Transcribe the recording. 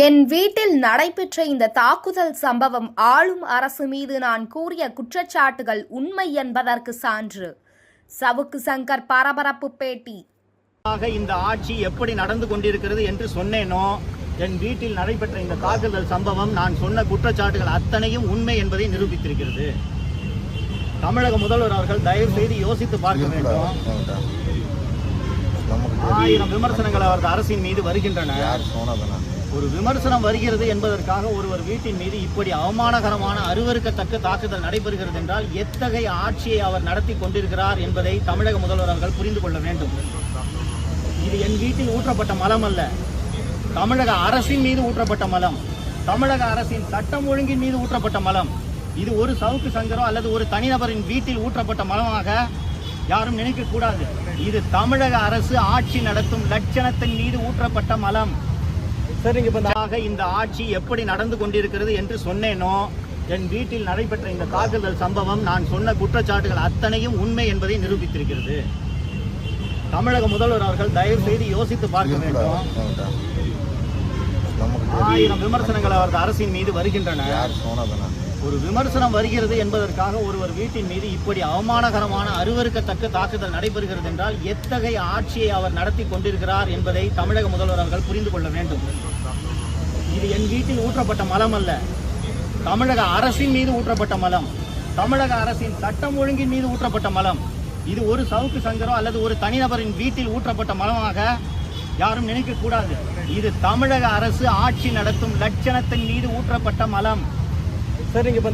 என் வீட்டில் நடைபெற்ற இந்த தாக்குதல் சம்பவம் ஆளும் அரசு மீது நான் கூறிய குற்றச்சாட்டுகள் உண்மை என்பதற்கு சான்று. சவுக்கு சங்கர் பரபரப்பு பேட்டி. ஆக இந்த ஆட்சி எப்படி நடந்து கொண்டிருக்கிறது என்று சொன்னேனோ என் வீட்டில் நடைபெற்ற இந்த தாக்குதல் சம்பவம் நான் சொன்ன குற்றச்சாட்டுகள் அத்தனையும் உண்மை என்பதை நிரூபித்திருக்கிறது. தமிழக முதல்வர் அவர்கள் தயவு செய்து யோசித்து பார்க்க வேண்டும். ஆயிரம் விமர்சனங்கள் அவரது அரசின் மீது வருகின்றன. ஒரு விமர்சனம் வருகிறது என்பதற்காக ஒருவர் வீட்டின் மீது இப்படி அவமானகரமான அருவருக்கத்தக்க தாக்குதல் நடைபெறுகிறது என்றால் எத்தகைய ஆட்சியை அவர் நடத்தி கொண்டிருக்கிறார் என்பதை தமிழக முதல்வர் அவர்கள் புரிந்து கொள்ள வேண்டும். இது என் வீட்டில் ஊற்றப்பட்ட மலம் அல்ல. தமிழக அரசின் மீது ஊற்றப்பட்ட மலம். தமிழக அரசின் சட்டம் ஒழுங்கின் மீது ஊற்றப்பட்ட மலம். இது ஒரு சவுக்கு சங்கரோ அல்லது ஒரு தனிநபரின் வீட்டில் ஊற்றப்பட்ட மலமாக யாரும் நினைக்கக்கூடாது. இது தமிழக அரசு ஆட்சி நடத்தும் லட்சணத்தின் மீது ஊற்றப்பட்ட மலம். சரிங்க இப்ப இந்த ஆட்சி எப்படி நடந்து கொண்டிருக்கிறது என்று சொன்னேனோ என் வீட்டில் நடைபெற்ற இந்த தாக்குதல் சம்பவம் நான் சொன்ன குற்றச்சாட்டுகள் அத்தனையும் உண்மை என்பதை நிரூபித்திருக்கிறது. தமிழக முதல்வர் அவர்கள் தயவு செய்து யோசித்து பார்க்க வேண்டும். ஆயிரம் விமர்சனங்கள் அவரது அரசின் மீது வருகின்றன. ஒரு விமர்சனம் வருகிறது என்பதற்காக ஒருவர் வீட்டின் மீது இப்படி அவமானகரமான அருவருக்கத்தக்க தாக்குதல் நடைபெறுகிறது என்றால் எத்தகைய ஆட்சியை அவர் நடத்தி கொண்டிருக்கிறார் என்பதை தமிழக முதல்வர் அவர்கள் புரிந்து கொள்ள வேண்டும். இது என் வீட்டில் ஊற்றப்பட்ட மலம் அல்ல. தமிழக அரசின் மீது ஊற்றப்பட்ட மலம். தமிழக அரசின் சட்டம் ஒழுங்கின் மீது ஊற்றப்பட்ட மலம். இது ஒரு சவுக்கு சங்கரோ அல்லது ஒரு தனிநபரின் வீட்டில் ஊற்றப்பட்ட மலமாக யாரும் நினைக்கக்கூடாது. இது தமிழக அரசு ஆட்சி நடத்தும் லட்சணத்தின் மீது ஊற்றப்பட்ட மலம். ಸರ್ ನಿಮಗೆ ಬಂದ